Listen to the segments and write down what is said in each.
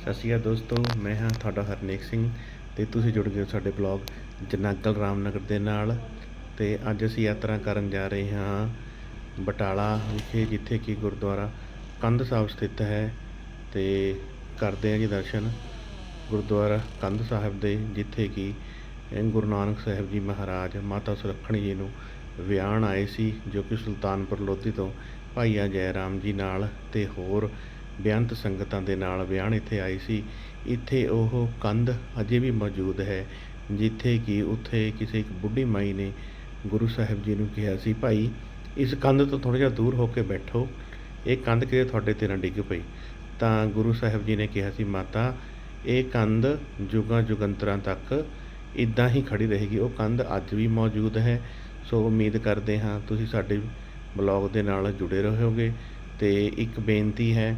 ਸਤਿ ਸ਼੍ਰੀ ਅਕਾਲ ਦੋਸਤੋ, ਮੈਂ ਹਾਂ ਤੁਹਾਡਾ ਹਰਨੇਕ ਸਿੰਘ ਤੇ ਤੁਸੀਂ ਜੁੜ ਗਏ ਹੋ ਸਾਡੇ ਬਲੌਗ ਜਨਾਗਲ ਰਾਮਨਗਰ ਦੇ ਨਾਲ ਤੇ ਅੱਜ ਅਸੀਂ ਯਾਤਰਾ ਕਰਨ ਜਾ ਰਹੇ ਹਾਂ ਬਟਾਲਾ ਵਿਖੇ, ਜਿੱਥੇ ਕਿ ਗੁਰਦੁਆਰਾ ਕੰਧ ਸਾਹਿਬ ਸਥਿਤ ਹੈ ਤੇ ਕਰਦੇ ਹਾਂ ਜੀ ਦਰਸ਼ਨ ਗੁਰਦੁਆਰਾ ਕੰਧ ਸਾਹਿਬ ਦੇ, ਜਿੱਥੇ ਕਿ ਗੁਰੂ ਨਾਨਕ ਸਾਹਿਬ ਜੀ ਮਹਾਰਾਜ ਮਾਤਾ ਸੁਲੱਖਣੀ ਜੀ ਨੂੰ ਵਿਆਹਣ ਆਏ ਸੀ, ਜੋ ਕਿ ਸੁਲਤਾਨਪੁਰ ਲੋਧੀ ਤੋਂ ਭਾਈਆ ਜੈ ਰਾਮ ਜੀ ਨਾਲ ਤੇ ਹੋਰ ਬੇਅੰਤ ਸੰਗਤਾਂ ਦੇ ਨਾਲ ਵਿਆਹਣ ਇੱਥੇ ਆਈ ਸੀ। ਇੱਥੇ ਉਹ ਕੰਧ ਅਜੇ ਵੀ ਮੌਜੂਦ ਹੈ, ਜਿੱਥੇ ਕਿ ਉੱਥੇ ਕਿਸੇ ਇੱਕ ਬੁੱਢੀ ਮਾਈ ਨੇ ਗੁਰੂ ਸਾਹਿਬ ਜੀ ਨੂੰ ਕਿਹਾ ਸੀ, ਭਾਈ, ਇਸ ਕੰਧ ਤੋਂ ਥੋੜ੍ਹਾ ਜਿਹਾ ਦੂਰ ਹੋ ਕੇ ਬੈਠੋ। ਇਹ ਕੰਧ ਕਿਤੇ ਤੁਹਾਡੇ ਤੇ ਨਾ ਡਿੱਗ ਪਈ। ਤਾਂ ਗੁਰੂ ਸਾਹਿਬ ਜੀ ਨੇ ਕਿਹਾ ਸੀ, ਮਾਤਾ, ਇਹ ਕੰਧ ਜੁਗਾਂ ਜੁਗੰਤਰਾਂ ਤੱਕ ਇਦਾਂ ਹੀ ਖੜੀ ਰਹੇਗੀ। ਉਹ ਕੰਧ ਅੱਜ ਵੀ ਮੌਜੂਦ ਹੈ। ਸੋ ਉਮੀਦ ਕਰਦੇ ਹਾਂ ਤੁਸੀਂ ਸਾਡੇ ਬਲੌਗ ਦੇ ਨਾਲ ਜੁੜੇ ਰਹੋਗੇ। ਤੇ ਇੱਕ ਬੇਨਤੀ ਹੈ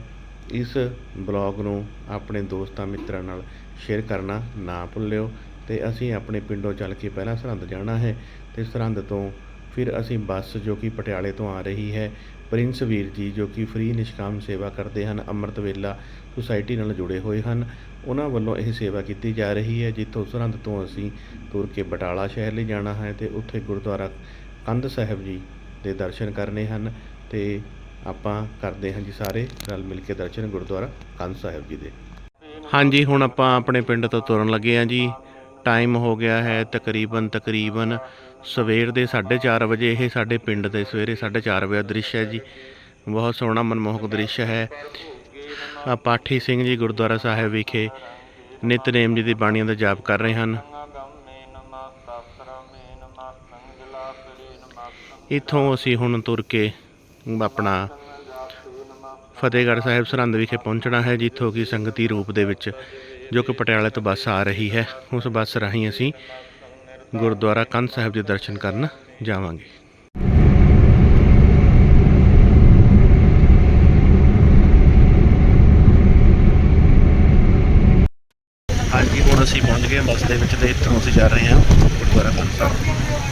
ਇਸ ਬਲੌਗ ਨੂੰ ਆਪਣੇ ਦੋਸਤਾਂ ਮਿੱਤਰਾਂ ਨਾਲ ਸ਼ੇਅਰ ਕਰਨਾ ਨਾ ਭੁੱਲਿਓ ਤੇ ਅਸੀਂ ਆਪਣੇ ਪਿੰਡੋਂ ਚੱਲ ਕੇ ਪਹਿਲਾਂ ਸਰਹੰਦ ਜਾਣਾ ਹੈ ਤੇ ਸਰਹੰਦ ਤੋਂ ਫਿਰ ਅਸੀਂ ਬੱਸ ਜੋ ਕਿ ਪਟਿਆਲੇ ਤੋਂ ਆ ਰਹੀ ਹੈ, ਪ੍ਰਿੰਸ ਵੀਰ ਜੀ ਜੋ ਕਿ ਫ੍ਰੀ ਨਿਸ਼ਕਾਮ ਸੇਵਾ ਕਰਦੇ ਹਨ, ਅੰਮ੍ਰਿਤ ਵੇਲਾ ਸੁਸਾਇਟੀ ਨਾਲ ਜੁੜੇ ਹੋਏ ਹਨ। ਉਹਨਾਂ ਵੱਲੋਂ ਇਹ ਸੇਵਾ ਕੀਤੀ ਜਾ ਰਹੀ ਹੈ, ਜਿੱਥੋਂ ਸਰਹੰਦ ਤੋਂ ਅਸੀਂ ਤੁਰ ਕੇ ਬਟਾਲਾ ਸ਼ਹਿਰ ਲਈ ਜਾਣਾ ਹੈ ਤੇ ਉੱਥੇ ਗੁਰਦੁਆਰਾ ਕੰਧ ਸਾਹਿਬ ਜੀ ਦੇ ਦਰਸ਼ਨ ਕਰਨੇ ਹਨ ਤੇ ਆਪਾਂ ਕਰਦੇ ਹਾਂ ਜੀ ਸਾਰੇ ਰਲ ਮਿਲ ਕੇ ਦਰਸ਼ਨ ਗੁਰਦੁਆਰਾ ਕੰਧ ਸਾਹਿਬ ਜੀ ਦੇ। ਹਾਂਜੀ, ਹੁਣ ਆਪਾਂ ਆਪਣੇ ਪਿੰਡ ਤੋਂ ਤੁਰਨ ਲੱਗੇ ਹਾਂ ਜੀ। ਟਾਈਮ ਹੋ ਗਿਆ ਹੈ ਤਕਰੀਬਨ ਤਕਰੀਬਨ ਸਵੇਰ ਦੇ 4:30 ਵਜੇ। ਇਹ ਸਾਡੇ ਪਿੰਡ ਦੇ ਸਵੇਰੇ 4:30 ਵਜੇ ਦਾ ਦ੍ਰਿਸ਼ ਹੈ ਜੀ। ਬਹੁਤ ਸੋਹਣਾ, ਮਨਮੋਹਕ ਦ੍ਰਿਸ਼ ਹੈ। ਆ ਪਾਠੀ ਸਿੰਘ ਜੀ ਗੁਰਦੁਆਰਾ ਸਾਹਿਬ ਵਿਖੇ ਨਿਤਨੇਮ ਜੀ ਦੀ ਬਾਣੀਆਂ ਦਾ ਜਾਪ ਕਰ ਰਹੇ ਹਨ। ਇੱਥੋਂ ਅਸੀਂ ਹੁਣ ਤੁਰ ਕੇ ਆਪਣਾ ਫਤਿਹਗੜ੍ਹ ਸਾਹਿਬ ਸਰਹੰਦ ਵਿਖੇ ਪਹੁੰਚਣਾ ਹੈ, ਜਿੱਥੋਂ ਕਿ ਸੰਗਤੀ ਰੂਪ ਦੇ ਵਿੱਚ ਜੋ ਕਿ ਪਟਿਆਲੇ ਤੋਂ ਬੱਸ ਆ ਰਹੀ ਹੈ, ਉਸ ਬੱਸ ਰਾਹੀਂ ਅਸੀਂ ਗੁਰਦੁਆਰਾ ਕੰਧ ਸਾਹਿਬ ਦੇ ਦਰਸ਼ਨ ਕਰਨ ਜਾਵਾਂਗੇ। ਹਾਂਜੀ, ਹੁਣ ਅਸੀਂ ਪਹੁੰਚ ਗਏ ਹਾਂ ਬੱਸ ਦੇ ਵਿੱਚ ਤੇ ਇੱਥੋਂ ਅਸੀਂ ਜਾ ਰਹੇ ਹਾਂ ਗੁਰਦੁਆਰਾ ਕੰਧ ਸਾਹਿਬ।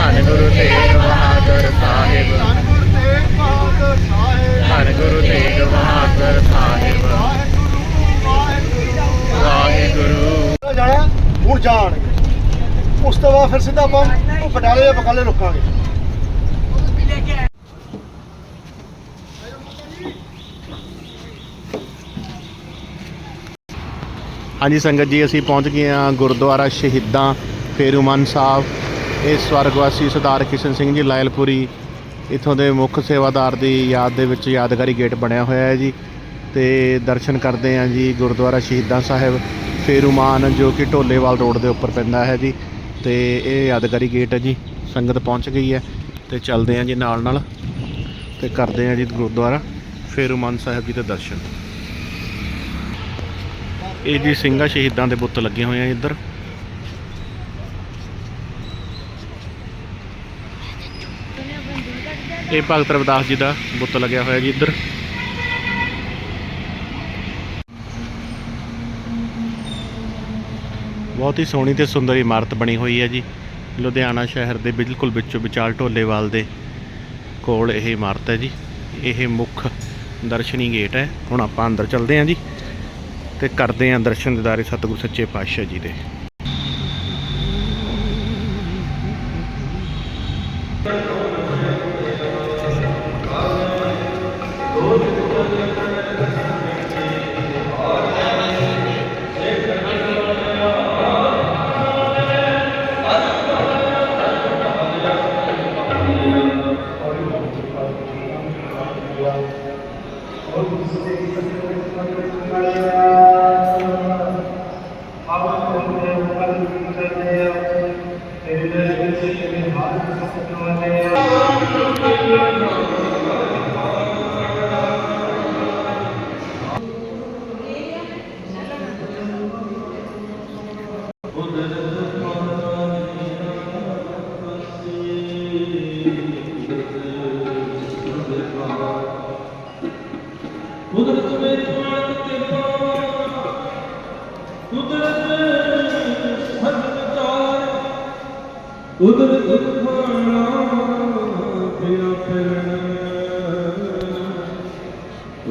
ਧੰਨ ਗੁਰੂ ਤੇਗ ਬਹਾਦਰ ਸਾਹਿਬ ਧੰਨ ਗੁਰੂ ਤੇਗ ਬਹਾਦਰ ਸਾਹਿਬ ਵਾਹਿਗੁਰੂ ਜਾਣਾ ਹੁਣ ਜਾਣ ਉਸ ਤੋਂ ਆਪਾਂ ਉਹ ਪਟਿਆਲੇ ਜਾਂ ਬਕਾਲੇ ਰੁਕਾਂਗੇ। ਹਾਂਜੀ ਸੰਗਤ ਜੀ, ਅਸੀਂ ਪਹੁੰਚ ਗਏ ਹਾਂ ਗੁਰਦੁਆਰਾ ਸ਼ਹੀਦਾਂ ਫੇਰੂਮਨ ਸਾਹਿਬ। ਇਹ ਸਵਰਗਵਾਸੀ ਸਰਦਾਰ ਕਿਸ਼ਨ ਸਿੰਘ ਜੀ ਲਾਇਲਪੁਰੀ ਇਥੋਂ ਦੇ ਮੁੱਖ ਸੇਵਾਦਾਰ ਦੀ ਯਾਦ ਦੇ ਵਿੱਚ ਯਾਦਗਾਰੀ ਗੇਟ ਬਣਿਆ ਹੋਇਆ ਹੈ ਜੀ। ਤੇ ਦਰਸ਼ਨ ਕਰਦੇ ਹਾਂ ਜੀ ਗੁਰਦੁਆਰਾ ਸ਼ਹੀਦਾਂ ਸਾਹਿਬ ਫੇਰੂਮਾਨ, ਜੋ ਕਿ ਢੋਲੇਵਾਲ ਰੋਡ ਦੇ ਉੱਪਰ ਪੈਂਦਾ ਹੈ ਜੀ। ਤੇ ਇਹ ਯਾਦਗਾਰੀ ਗੇਟ ਹੈ ਜੀ, ਸੰਗਤ ਪਹੁੰਚ ਗਈ ਹੈ ਤੇ ਚੱਲਦੇ ਹਾਂ ਜੀ ਨਾਲ ਨਾਲ ਤੇ ਕਰਦੇ ਹਾਂ ਜੀ ਗੁਰਦੁਆਰਾ ਫੇਰੂਮਾਨ ਸਾਹਿਬ ਜੀ ਦੇ ਦਰਸ਼ਨ। ਇਹ ਜੀ ਸਿੰਘਾਂ ਸ਼ਹੀਦਾਂ ਦੇ ਬੁੱਤ ਲੱਗੇ ਹੋਏ ਆ ਇੱਧਰ। ਇਹ ਭਗਤ ਰਵਿਦਾਸ ਜੀ ਦਾ ਬੁੱਤ ਲੱਗਿਆ ਹੋਇਆ ਜੀ ਇੱਧਰ। ਬਹੁਤ ਹੀ ਸੋਹਣੀ ਤੇ ਸੁੰਦਰ ਇਮਾਰਤ ਬਣੀ ਹੋਈ ਹੈ ਜੀ। ਲੁਧਿਆਣਾ ਸ਼ਹਿਰ ਦੇ ਬਿਲਕੁਲ ਵਿੱਚੋਂ ਵਿਚਾਲ ਢੋਲੇਵਾਲ ਦੇ ਕੋਲ ਇਹ ਇਮਾਰਤ ਹੈ ਜੀ। ਇਹ ਮੁੱਖ ਦਰਸ਼ਨੀ ਗੇਟ ਹੈ। ਹੁਣ ਆਪਾਂ ਅੰਦਰ ਚੱਲਦੇ ਹਾਂ ਜੀ ਤੇ ਕਰਦੇ ਹਾਂ ਦਰਸ਼ਨ ਦਿਦਾਰੇ ਸਤਿਗੁਰ ਸੱਚੇ ਪਾਤਸ਼ਾਹ ਜੀ ਦੇ। Vamos ter que fazer uma coisa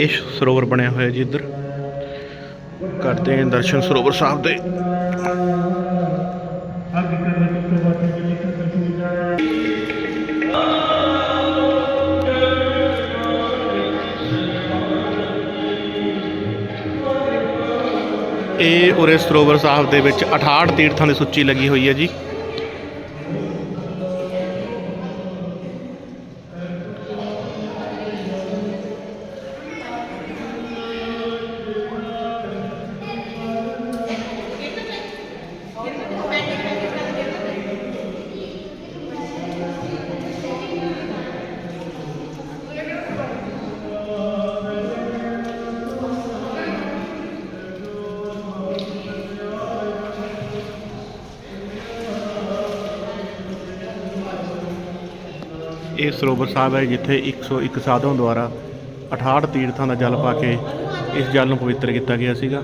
ਇਹ ਸਰੋਵਰ ਬਣਿਆ ਹੋਇਆ ਜੀ ਇੱਧਰ। ਕਰਦੇ ਹਾਂ ਦਰਸ਼ਨ ਸਰੋਵਰ ਸਾਹਿਬ ਦੇ। ਇਹ ਉਰੇ ਸਰੋਵਰ ਸਾਹਿਬ ਦੇ ਵਿੱਚ 68 ਤੀਰਥਾਂ ਦੀ ਸੂਚੀ ਲੱਗੀ ਹੋਈ ਹੈ ਜੀ। ਇਹ ਸਰੋਵਰ ਸਾਹਿਬ ਹੈ ਜਿੱਥੇ 101 ਸਾਧੂਆਂ ਦੁਆਰਾ 68 ਤੀਰਥਾਂ ਦਾ ਜਲ ਪਾ ਕੇ ਇਸ ਜਲ ਨੂੰ ਪਵਿੱਤਰ ਕੀਤਾ ਗਿਆ ਸੀਗਾ।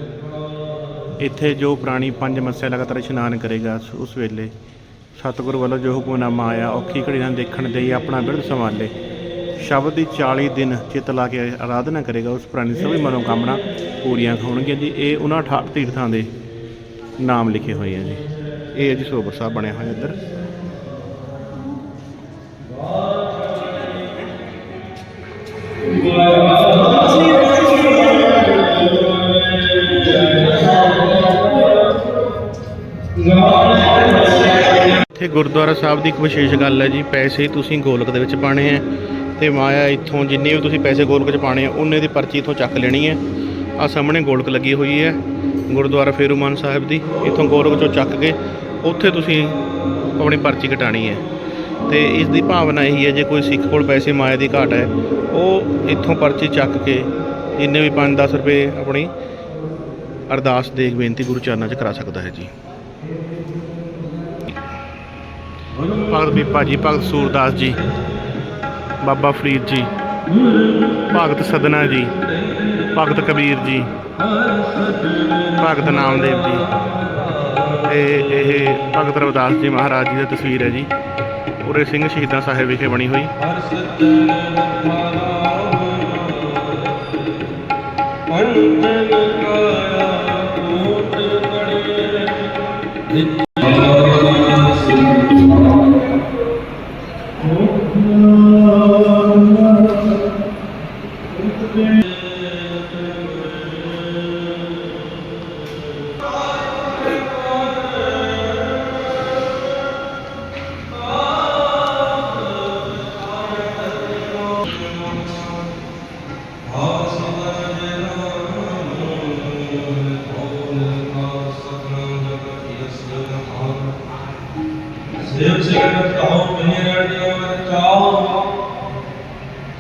ਇੱਥੇ ਜੋ ਪ੍ਰਾਣੀ ਪੰਜ ਮੱਸਿਆ ਲਗਾਤਾਰ ਇਸ਼ਨਾਨ ਕਰੇਗਾ ਉਸ ਵੇਲੇ ਸਤਿਗੁਰ ਵੱਲੋਂ ਜੋ ਹੁਕਮਨਾਮਾ ਆਇਆ, ਔਖੀ ਘੜੀ ਨਾਲ ਦੇਖਣ ਦੇ ਆਪਣਾ ਬਿਰਧ ਸੰਭਾਲੇ। ਸ਼ਬਦ ਦੀ 40 ਦਿਨ ਚਿੱਤ ਲਾ ਕੇ ਆਰਾਧਨਾ ਕਰੇਗਾ, ਉਸ ਪ੍ਰਾਣੀ ਸਭੀ ਮਨੋਕਾਮਨਾ ਪੂਰੀਆਂ ਹੋਣਗੀਆਂ ਜੀ। ਇਹ ਉਹਨਾਂ 68 ਤੀਰਥਾਂ ਦੇ ਨਾਮ ਲਿਖੇ ਹੋਏ ਆ ਜੀ। ਇਹ ਜੀ ਸਰੋਵਰ ਸਾਹਿਬ ਬਣਿਆ ਹੋਇਆ ਇੱਧਰ। ਇੱਥੇ ਗੁਰਦੁਆਰਾ ਸਾਹਿਬ ਦੀ ਇੱਕ ਵਿਸ਼ੇਸ਼ ਗੱਲ ਹੈ ਜੀ, ਪੈਸੇ ਤੁਸੀਂ ਗੋਲਕ ਦੇ ਵਿੱਚ ਪਾਣੇ ਆ ਤੇ ਮਾਇਆ ਇੱਥੋਂ ਜਿੰਨੇ ਵੀ ਤੁਸੀਂ ਪੈਸੇ ਗੋਲਕ 'ਚ ਪਾਣੇ ਆ, ਉਹਨੇ ਦੀ ਪਰਚੀ ਇੱਥੋਂ ਚੱਕ ਲੈਣੀ ਹੈ। ਆ ਸਾਹਮਣੇ ਗੋਲਕ ਲੱਗੀ ਹੋਈ ਹੈ, ਗੁਰਦੁਆਰਾ ਫੇਰੂਮਾਨ ਸਾਹਿਬ ਦੀ, ਇੱਥੋਂ ਗੋਲਕ 'ਚੋਂ ਚੱਕ ਕੇ ਉੱਥੇ ਤੁਸੀਂ ਆਪਣੀ ਪਰਚੀ ਕਟਾਣੀ ਹੈ। ਤੇ ਇਸ ਦੀ ਭਾਵਨਾ ਇਹੀ ਹੈ, ਜੇ ਕੋਈ ਸਿੱਖ ਕੋਲ ਪੈਸੇ ਮਾਇਆ ਦੀ ਘਾਟ ਹੈ, ਉਹ ਇੱਥੋਂ ਪਰਚੀ ਚੱਕ ਕੇ ਜਿੰਨੇ ਵੀ 5-10 ਰੁਪਏ ਆਪਣੀ ਅਰਦਾਸ ਦੇਗ ਬੇਨਤੀ ਗੁਰੂ ਚਰਨਾਂ 'ਚ ਕਰਾ ਸਕਦਾ ਹੈ ਜੀ। ਭਗਤ ਬੀਪਾ ਜੀ ਭਗਤ ਸੂਰਦਾਸ ਜੀ, ਬਾਬਾ ਫਰੀਦ ਜੀ, ਭਗਤ ਸਦਨਾ ਜੀ, ਭਗਤ ਕਬੀਰ ਜੀ, ਭਗਤ ਨਾਮਦੇਵ ਜੀ। ਤੇ ਇਹ ਭਗਤ ਰਵਿਦਾਸ ਜੀ ਮਹਾਰਾਜ ਜੀ ਦੀ ਤਸਵੀਰ ਹੈ ਜੀ। ਉਰੇ ਸਿੰਘ ਸ਼ਹੀਦਾਂ ਸਾਹਿਬ ਵਿਖੇ ਬਣੀ ਹੋਈ। ਹਰ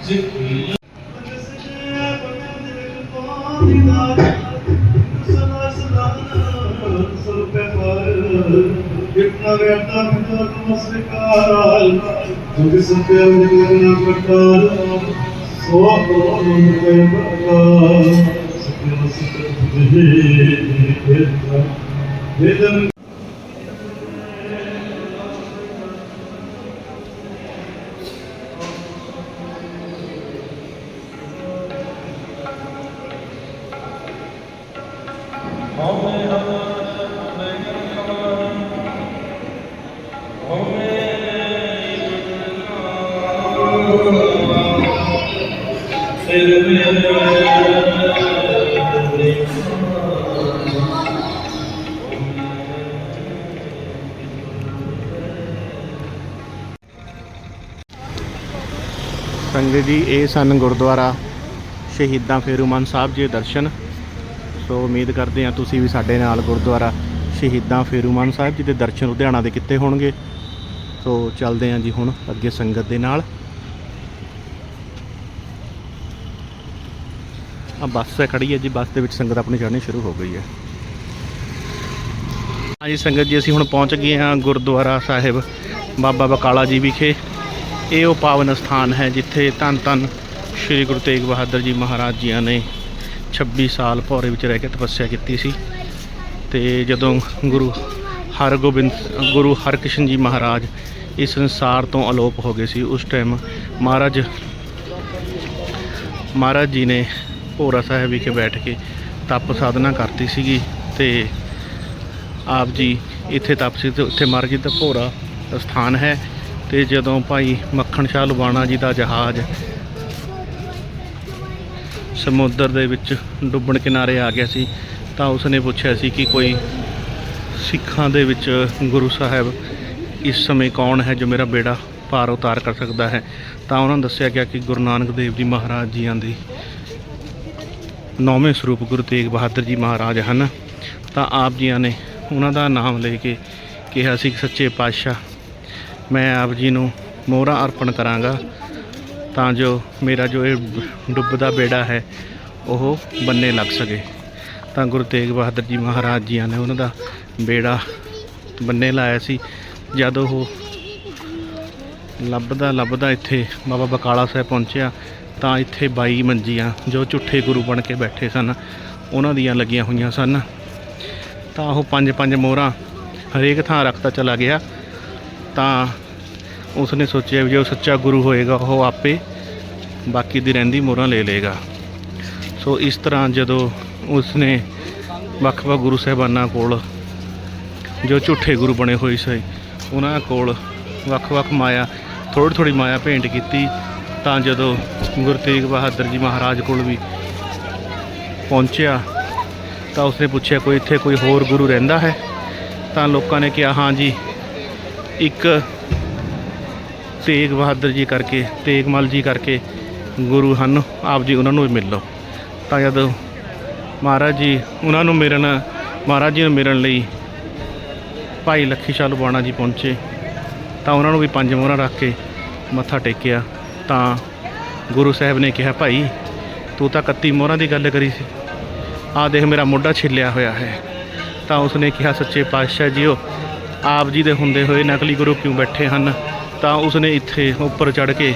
ਸਿੱਖੀ ਇਤਨਾ ਵੇਤਾ ਪਿਤਾ ਨਮਸਕਾਰ ਜੁਗ ਸਤਿ ਜਗਨ ਪ੍ਰਕਾਰ ਸੋ ਕੋ ਨਮੇ ਬਗਾ ਸਤਿ ਸਤਿ ਜੀ ਵੇਦਨ ਸੰਗਤ ਜੀ, ਇਹ ਸਨ ਗੁਰਦੁਆਰਾ ਸ਼ਹੀਦਾਂ ਫੇਰੂਮਨ ਸਾਹਿਬ ਜੀ ਦੇ ਦਰਸ਼ਨ। ਸੋ ਉਮੀਦ ਕਰਦੇ ਹਾਂ ਤੁਸੀਂ ਵੀ ਸਾਡੇ ਨਾਲ ਗੁਰਦੁਆਰਾ ਸ਼ਹੀਦਾਂ ਫੇਰੂਮਨ ਸਾਹਿਬ ਜੀ ਦੇ ਦਰਸ਼ਨ ਲੁਧਿਆਣਾ ਦੇ ਕੀਤੇ ਹੋਣਗੇ। ਸੋ ਚੱਲਦੇ ਹਾਂ ਜੀ ਹੁਣ ਅੱਗੇ ਸੰਗਤ ਦੇ ਨਾਲ। ਆ ਬੱਸ ਹੈ ਖੜੀ ਹੈ ਜੀ, ਬੱਸ ਦੇ ਵਿੱਚ ਸੰਗਤ ਆਪਣੀ ਚੜ੍ਹਨੀ ਸ਼ੁਰੂ ਹੋ ਗਈ ਹੈ। ਹਾਂਜੀ ਸੰਗਤ ਜੀ, ਅਸੀਂ ਹੁਣ ਪਹੁੰਚ ਗਏ ਹਾਂ ਗੁਰਦੁਆਰਾ ਸਾਹਿਬ, ਬਾਬਾ ਬਕਾਲਾ ਜੀ ਵਿਖੇ। ਇਹ ਉਹ ਪਾਵਨ ਸਥਾਨ ਹੈ ਜਿੱਥੇ ਧੰਨ ਧੰਨ ਸ੍ਰੀ ਗੁਰੂ ਤੇਗ ਬਹਾਦਰ ਜੀ ਮਹਾਰਾਜ ਜੀਆਂ ਨੇ 26 ਸਾਲ ਭੌਰੇ ਵਿੱਚ ਰਹਿ ਕੇ ਤਪੱਸਿਆ ਕੀਤੀ ਸੀ। ਤੇ ਜਦੋਂ ਗੁਰੂ ਹਰਗੋਬਿੰਦ, ਗੁਰੂ ਹਰਕ੍ਰਿਸ਼ਨ ਜੀ ਮਹਾਰਾਜ ਇਸ ਸੰਸਾਰ ਤੋਂ ਅਲੋਪ ਹੋ ਗਏ ਸੀ, ਉਸ ਟਾਈਮ ਮਹਾਰਾਜ ਮਹਾਰਾਜ ਜੀ ਨੇ ਭੋਰਾ ਸਾਹਿਬ ਵਿਖੇ ਬੈਠ ਕੇ ਤਪ ਸਾਧਨਾ ਕਰਤੀ ਸੀਗੀ ਤੇ ਆਪ ਜੀ ਇੱਥੇ ਤਪ ਸੀ ਤੇ ਉੱਥੇ ਮਹਾਰਾਜ ਜੀ ਦਾ ਭੋਰਾ ਸਥਾਨ ਹੈ ਤੇ ਜਦੋਂ ਭਾਈ ਮੱਖਣ ਸ਼ਾਹ ਲੁਬਾਣਾ ਜੀ ਦਾ ਜਹਾਜ਼ ਸਮੁੰਦਰ ਦੇ ਵਿੱਚ ਡੁੱਬਣ ਕਿਨਾਰੇ ਆ ਗਿਆ ਸੀ ਤਾਂ ਉਸਨੇ ਪੁੱਛਿਆ ਸੀ ਕਿ ਕੋਈ ਸਿੱਖਾਂ ਦੇ ਵਿੱਚ ਗੁਰੂ ਸਾਹਿਬ ਇਸ ਸਮੇਂ ਕੌਣ ਹੈ ਜੋ ਮੇਰਾ ਬੇੜਾ ਪਾਰ ਉਤਾਰ ਕਰ ਸਕਦਾ ਹੈ? ਤਾਂ ਉਹਨਾਂ ਨੂੰ ਦੱਸਿਆ ਗਿਆ ਕਿ ਗੁਰੂ ਨਾਨਕ ਦੇਵ ਜੀ ਮਹਾਰਾਜ ਜੀਆਂ ਦੀ ਨੌਵੇਂ ਸਰੂਪ ਗੁਰੂ ਤੇਗ ਬਹਾਦਰ ਜੀ ਮਹਾਰਾਜ ਹਨ, ਤਾਂ ਆਪ ਜੀਆਂ ਨੇ ਉਹਨਾਂ ਦਾ ਨਾਮ ਲੈ ਕੇ ਕਿਹਾ ਸੀ ਕਿ ਸੱਚੇ ਪਾਤਸ਼ਾਹ, ਮੈਂ ਆਪ ਜੀ ਨੂੰ ਮੋਹਰਾ ਅਰਪਣ ਕਰਾਂਗਾ, ਤਾਂ ਜੋ ਮੇਰਾ ਜੋ ਇਹ ਡੁੱਬਦਾ ਬੇੜਾ ਹੈ, ਉਹ ਬੰਨੇ ਲੱਗ ਸਕੇ। ਤਾਂ ਗੁਰੂ ਤੇਗ ਬਹਾਦਰ ਜੀ ਮਹਾਰਾਜ ਜੀਆਂ ਨੇ ਉਹਨਾਂ ਦਾ ਬੇੜਾ ਬੰਨੇ ਲਾਇਆ ਸੀ। ਜਦ ਉਹ ਲੱਭਦਾ ਲੱਭਦਾ ਇੱਥੇ ਬਾਬਾ ਬਕਾਲਾ ਸਾਹਿਬ ਪਹੁੰਚਿਆ ਤਾਂ ਇੱਥੇ 22 ਮੰਜੀਆਂ ਜੋ ਝੁੱਠੇ ਗੁਰੂ ਬਣ ਕੇ ਬੈਠੇ ਸਨ, ਉਹਨਾਂ ਦੀਆਂ ਲੱਗੀਆਂ ਹੋਈਆਂ ਸਨ। ਤਾਂ ਉਹ ਪੰਜ ਪੰਜ ਮੋਹਰਾਂ ਹਰੇਕ ਥਾਂ ਰੱਖਦਾ ਚਲਾ ਗਿਆ। ਤਾਂ ਉਸਨੇ ਸੋਚਿਆ ਵੀ ਜੋ ਸੱਚਾ ਗੁਰੂ ਹੋਏਗਾ, ਉਹ ਆਪੇ ਬਾਕੀ ਦੀ ਰਹਿੰਦੀ ਮੋਹਰਾਂ ਲੈ ਲਏਗਾ। ਸੋ ਇਸ ਤਰ੍ਹਾਂ ਜਦੋਂ ਉਸਨੇ ਵੱਖ-ਵੱਖ ਗੁਰੂ ਸਾਹਿਬਾਨਾਂ ਕੋਲ ਜੋ ਝੂਠੇ ਗੁਰੂ ਬਣੇ ਹੋਏ ਸੀ, ਉਹਨਾਂ ਕੋਲ ਵੱਖ-ਵੱਖ ਮਾਇਆ ਥੋੜ੍ਹੀ ਥੋੜ੍ਹੀ ਮਾਇਆ ਭੇਂਟ ਕੀਤੀ। ਤਾਂ ਜਦੋਂ ਗੁਰੂ ਤੇਗ ਬਹਾਦਰ ਜੀ ਮਹਾਰਾਜ ਕੋਲ ਵੀ ਪਹੁੰਚਿਆ, ਤਾਂ ਉਸਨੇ ਪੁੱਛਿਆ, ਕੋਈ ਇੱਥੇ ਕੋਈ ਹੋਰ ਗੁਰੂ ਰਹਿੰਦਾ ਹੈ? ਤਾਂ ਲੋਕਾਂ ਨੇ ਕਿਹਾ, ਹਾਂ ਜੀ, ਇੱਕ ਤੇਗ ਬਹਾਦਰ ਜੀ ਕਰਕੇ ਤੇਗਮਲ ਜੀ ਕਰਕੇ ਗੁਰੂ ਹਨ, ਆਪ ਜੀ ਉਹਨਾਂ ਨੂੰ ਵੀ ਮਿਲ ਲਓ। ਤਾਂ ਜਦੋਂ ਮਹਾਰਾਜ ਜੀ ਉਹਨਾਂ ਨੂੰ ਮਿਲਣ, ਮਹਾਰਾਜ ਜੀ ਨੂੰ ਮਿਲਣ ਲਈ ਭਾਈ ਲੱਖੀ ਸ਼ਾਹ ਲੁਬਾਣਾ ਜੀ ਪਹੁੰਚੇ, ਤਾਂ ਉਹਨਾਂ ਨੂੰ ਵੀ ਪੰਜ ਮੋਹਰਾਂ ਰੱਖ ਕੇ ਮੱਥਾ ਟੇਕਿਆ। ਤਾਂ ਗੁਰੂ ਸਾਹਿਬ ਨੇ ਕਿਹਾ, ਭਾਈ, ਤੂੰ ਤਾਂ 31 ਮੋਹਰਾਂ ਦੀ ਗੱਲ ਕਰੀ ਸੀ। ਆਹ ਦੇਖ, ਮੇਰਾ ਮੋਢਾ ਛਿੱਲਿਆ ਹੋਇਆ ਹੈ। ਤਾਂ ਉਸਨੇ ਕਿਹਾ, ਸੱਚੇ ਪਾਤਸ਼ਾਹ ਜੀਓ, ਆਪ ਜੀ ਦੇ ਹੁੰਦੇ ਹੋਏ ਨਕਲੀ ਗੁਰੂ ਕਿਉਂ ਬੈਠੇ ਹਨ? ਤਾਂ ਉਸਨੇ ਇੱਥੇ ਉੱਪਰ ਚੜ ਕੇ,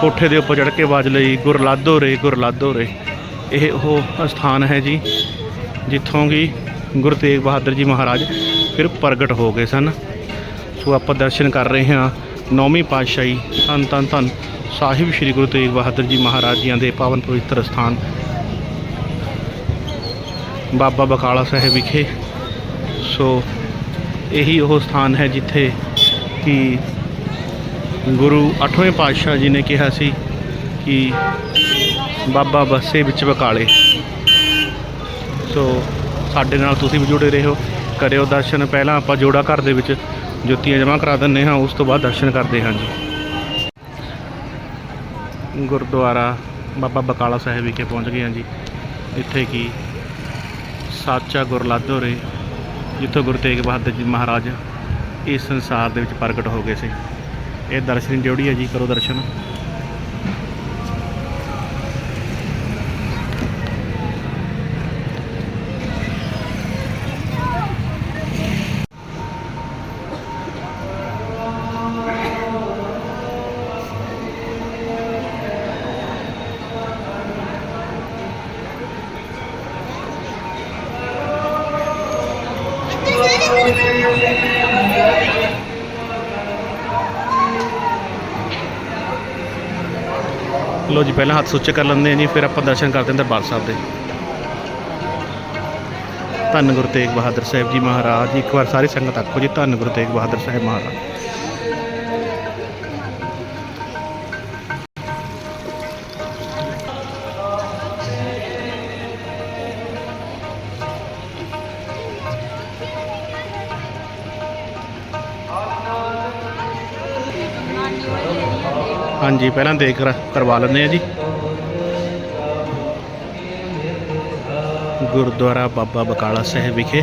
ਕੋਠੇ ਦੇ ਉੱਪਰ ਚੜ ਕੇ ਆਵਾਜ਼ ਲਈ ਗੁਰਲਾਦੋ ਰੇ ਗੁਰਲਾਦੋ ਰੇ। ਇਹ ਉਹ ਸਥਾਨ ਹੈ ਜੀ, ਜਿੱਥੋਂ ਕਿ ਗੁਰੂ ਤੇਗ ਬਹਾਦਰ ਜੀ ਮਹਾਰਾਜ ਫਿਰ ਪ੍ਰਗਟ ਹੋ ਗਏ ਸਨ। ਸੋ ਆਪਾਂ ਦਰਸ਼ਨ ਕਰ ਰਹੇ ਹਾਂ। ਨੌਵੀਂ ਪਾਤਸ਼ਾਹੀ ਧੰਨ ਧੰਨ ਧੰਨ ਸਾਹਿਬ ਸ੍ਰੀ ਗੁਰੂ ਤੇਗ ਬਹਾਦਰ ਜੀ ਮਹਾਰਾਜ ਜੀਆਂ ਦੇ ਪਾਵਨ ਪਵਿੱਤਰ ਸਥਾਨ ਬਾਬਾ ਬਕਾਲਾ ਸਾਹਿਬ ਵਿਖੇ। ਸੋ ਇਹੀ ਉਹ ਸਥਾਨ ਹੈ ਜਿੱਥੇ ਕਿ ਗੁਰੂ ਅੱਠਵੇਂ ਪਾਤਸ਼ਾਹ ਜੀ ਨੇ ਕਿਹਾ ਸੀ ਕਿ ਬਾਬਾ ਬੱਸੇ ਵਿੱਚ ਬਕਾਲੇ। ਸੋ ਸਾਡੇ ਨਾਲ ਤੁਸੀਂ ਵੀ ਜੁੜੇ ਰਹੋ, ਕਰਿਓ ਦਰਸ਼ਨ। ਪਹਿਲਾਂ ਆਪਾਂ ਜੋੜਾ ਘਰ ਦੇ ਵਿੱਚ ਜੁੱਤੀਆਂ ਜਮ੍ਹਾਂ ਕਰਾ ਦਿੰਨੇ ਹਾਂ, ਉਸ ਤੋਂ ਬਾਅਦ ਦਰਸ਼ਨ ਕਰਦੇ ਹਾਂ ਜੀ। ਗੁਰਦੁਆਰਾ ਬਾਬਾ ਬਕਾਲਾ ਸਾਹਿਬ ਵਿਖੇ ਪਹੁੰਚ ਗਏ ਹਾਂ ਜੀ। ਇੱਥੇ ਕੀ ਸਾਚਾ ਗੁਰਲਾਦੋ ਰੇ ਜਿੱਥੋਂ ਗੁਰੂ ਤੇਗ ਬਹਾਦਰ ਜੀ ਮਹਾਰਾਜ ਇਸ ਸੰਸਾਰ ਦੇ ਵਿੱਚ ਪ੍ਰਗਟ ਹੋ ਗਏ ਸੀ। ਇਹ ਦਰਸ਼ਨ ਜੋੜੀ ਹੈ ਜੀ, ਕਰੋ ਦਰਸ਼ਨ। ਲੋ ਜੀ, ਪਹਿਲਾਂ ਹੱਥ ਸੁੱਚੇ ਕਰ ਲੈਂਦੇ ਹਾਂ ਜੀ, ਫਿਰ ਆਪਾਂ ਦਰਸ਼ਨ ਕਰਦੇ ਹਾਂ ਦਰਬਾਰ ਸਾਹਿਬ ਦੇ। ਧੰਨ ਗੁਰੂ ਤੇਗ ਬਹਾਦਰ ਸਾਹਿਬ ਜੀ ਮਹਾਰਾਜ, ਇੱਕ ਵਾਰ ਸਾਰੀ ਸੰਗਤ ਆਖੋ ਜੀ, ਧੰਨ ਗੁਰੂ ਤੇਗ ਬਹਾਦਰ ਸਾਹਿਬ ਮਹਾਰਾਜ। ਹਾਂਜੀ ਪਹਿਲਾਂ ਦੇਖ ਕਰਵਾ ਲੈਂਦੇ ਆ ਜੀ। ਗੁਰਦੁਆਰਾ ਬਾਬਾ ਬਕਾਲਾ ਸਾਹਿਬ ਵਿਖੇ।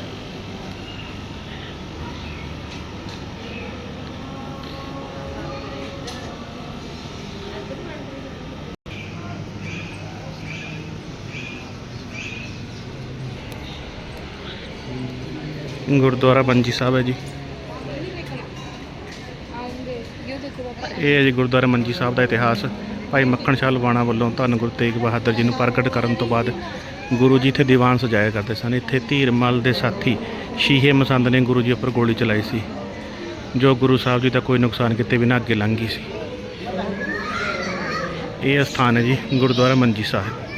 ਗੁਰਦੁਆਰਾ ਬੰਜੀ ਸਾਹਿਬ ਹੈ ਜੀ। ਇਹ ਹੈ ਜੀ ਗੁਰਦੁਆਰਾ ਮੰਜੀ ਸਾਹਿਬ ਦਾ ਇਤਿਹਾਸ। ਭਾਈ ਮੱਖਣ ਸ਼ਾਹ ਲਵਾਣਾ ਵੱਲੋਂ ਧੰਨ ਗੁਰੂ ਤੇਗ ਬਹਾਦਰ ਜੀ ਨੂੰ ਪ੍ਰਗਟ ਕਰਨ ਤੋਂ ਬਾਅਦ ਗੁਰੂ ਜੀ ਇੱਥੇ ਦੀਵਾਨ ਸਜਾਇਆ ਕਰਦੇ ਸਨ। ਇੱਥੇ ਧੀਰਮਲ ਦੇ ਸਾਥੀ ਸ਼ੀਹੇ ਮਸੰਦ ਨੇ ਗੁਰੂ ਜੀ ਉੱਪਰ ਗੋਲੀ ਚਲਾਈ ਸੀ। ਜੋ ਗੁਰੂ ਸਾਹਿਬ ਜੀ ਦਾ ਕੋਈ ਨੁਕਸਾਨ ਕੀਤੇ ਬਿਨਾਂ ਅੱਗੇ ਲੰਘ ਗਈ ਸੀ। ਇਹ ਸਥਾਨ ਹੈ ਜੀ ਗੁਰਦੁਆਰਾ ਮੰਜੀ ਸਾਹਿਬ।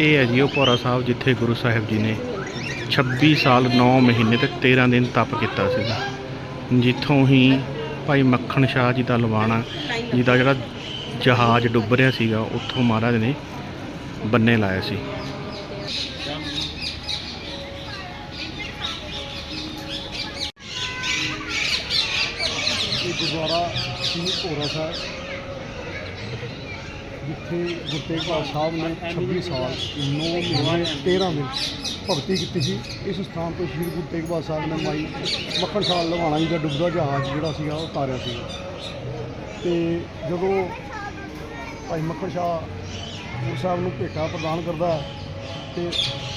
ਇਹ ਹੈ ਜੀ ਉਹ ਭੋਰਾ ਸਾਹਿਬ ਜਿੱਥੇ ਗੁਰੂ ਸਾਹਿਬ ਜੀ ਨੇ 26 ਸਾਲ 9 ਮਹੀਨੇ ਤੇ 13 ਦਿਨ ਤਪ ਕੀਤਾ ਸੀਗਾ। ਜਿੱਥੋਂ ਹੀ ਭਾਈ ਮੱਖਣ ਸ਼ਾਹ ਜੀ ਦਾ ਲਵਾਣਾ ਦਾ ਜਿਹੜਾ ਜਹਾਜ਼ ਡੁੱਬ ਰਿਹਾ ਸੀਗਾ, ਉੱਥੋਂ ਮਹਾਰਾਜ ਨੇ ਬੰਨੇ ਲਾਇਆ ਸੀ। ਗੁਰਦੁਆਰਾ ਸ੍ਰੀ ਭੋਰਾ ਸਾਹਿਬ ਜਿੱਥੇ ਗੁਰੂ ਤੇਗ ਬਹਾਦਰ ਸਾਹਿਬ ਨੇ 26 ਸਾਲ 9 ਮਹੀਨੇ 13 ਦਿਨ ਭਗਤੀ ਕੀਤੀ ਸੀ। ਇਸ ਸਥਾਨ ਤੋਂ ਸ੍ਰੀ ਗੁਰੂ ਤੇਗ ਬਹਾਦਰ ਸਾਹਿਬ ਨੇ ਮਾਈ ਮੱਖਣ ਸ਼ਾਹ ਲਵਾਣਾ ਜੀ ਦਾ ਡੁੱਬਦਾ ਜਹਾਜ਼ ਜਿਹੜਾ ਸੀਗਾ ਉਹ ਤਾਰਿਆ ਸੀ ਤੇ ਜਦੋਂ ਭਾਈ ਮੱਖਣ ਸ਼ਾਹ ਗੁਰੂ ਸਾਹਿਬ ਨੂੰ ਭੇਟਾ ਪ੍ਰਦਾਨ ਕਰਦਾ ਹੈ ਤੇ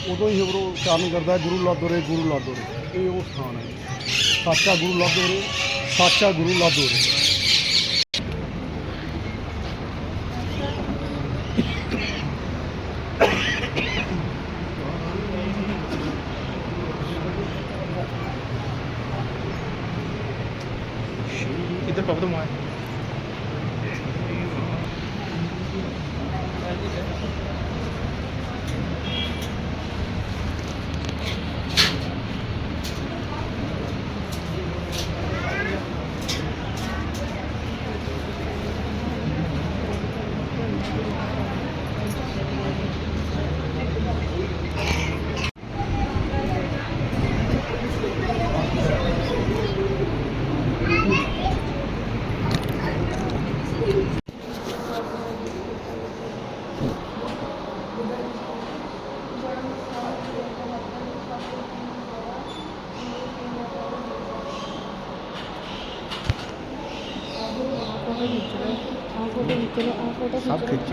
ਉਦੋਂ ਹੀ ਉਹ ਉਚਾਰਨ ਕਰਦਾ ਹੈ, ਗੁਰੂ ਲਾਦੋਰੇ ਗੁਰੂ ਲਾਦੋਰੇ। ਇਹ ਉਹ ਸਥਾਨ ਹੈ ਸਾਚਾ ਗੁਰੂ ਲਾਦੋਰੇ ਸਾਚਾ ਗੁਰੂ ਲਾਦੋਰੇ।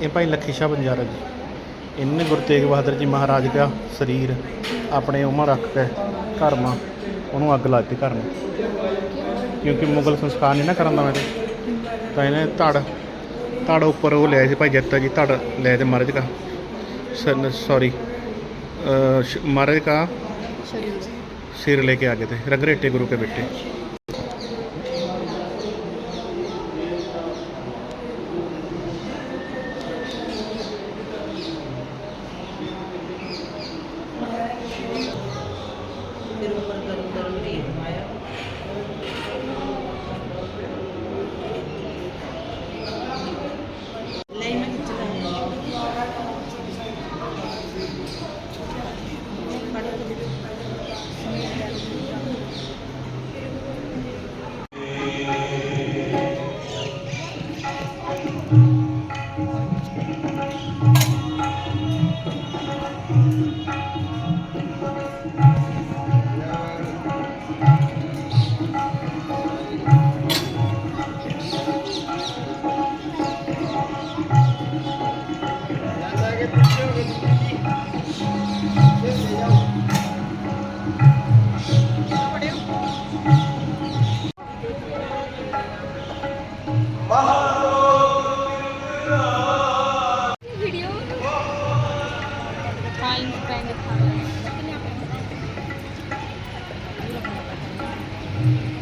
ਇਹ ਭਾਈ ਲੱਖੀ ਸ਼ਾਹ ਬੰਜਾਰਾ ਜੀ। ਇਹਨੇ ਗੁਰੂ ਤੇਗ ਬਹਾਦਰ ਜੀ ਮਹਾਰਾਜ ਦਾ ਸਰੀਰ, ਆਪਣੇ ਉਮਰ ਰੱਖ ਕੇ ਘਰ ਉਹਨੂੰ ਅੱਗ ਲਾ ਦਿੱਤੀ ਘਰ ਨੂੰ ਕਿਉਂਕਿ ਮੁਗਲ ਸੰਸਕਾਰ ਨਹੀਂ ਨਾ ਕਰਨ ਦਾ ਮੇਰੇ। ਤਾਂ ਇਹਨੇ ਧੜ ਧੜ ਉੱਪਰ ਉਹ ਲਿਆ ਸੀ ਭਾਈ ਜੱਤਾ ਜੀ, ਧੜ ਲੈ ਤੇ ਮਹਾਰਾਜ ਕਾ ਸੌਰੀ अ, श- महाराज का सिर लेके आगे थे रंगरेटे गुरु के बेटे ਤੋ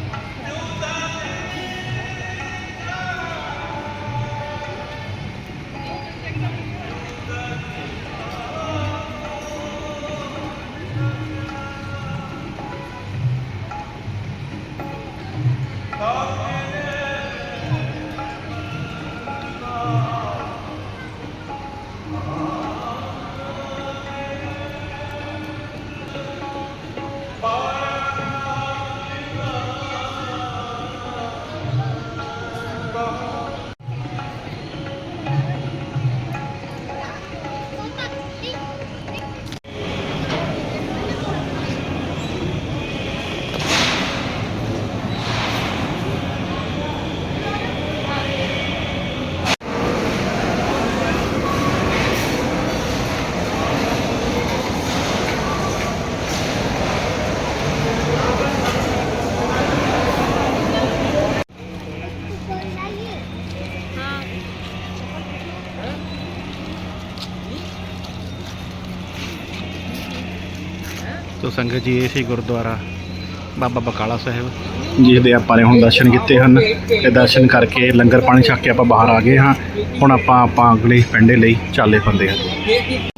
ਸੰਗਤ ਜੀ, ਇਹ ਸੀ ਗੁਰਦੁਆਰਾ ਬਾਬਾ ਬਕਾਲਾ ਸਾਹਿਬ। ਜਿਸਦੇ ਆਪਾਂ ਨੇ ਹੁਣ ਦਰਸ਼ਨ ਕੀਤੇ ਹਨ ਤੇ ਦਰਸ਼ਨ ਕਰਕੇ ਲੰਗਰ ਪਾਣੀ ਛਕ ਕੇ ਆਪਾਂ ਬਾਹਰ ਆ ਗਏ ਹਾਂ। ਹੁਣ ਆਪਾਂ ਆਪਾਂ ਅਗਲੇ ਪਿੰਡੇ ਲਈ ਚਾਲੇ ਪੰਦੇ ਹਾਂ।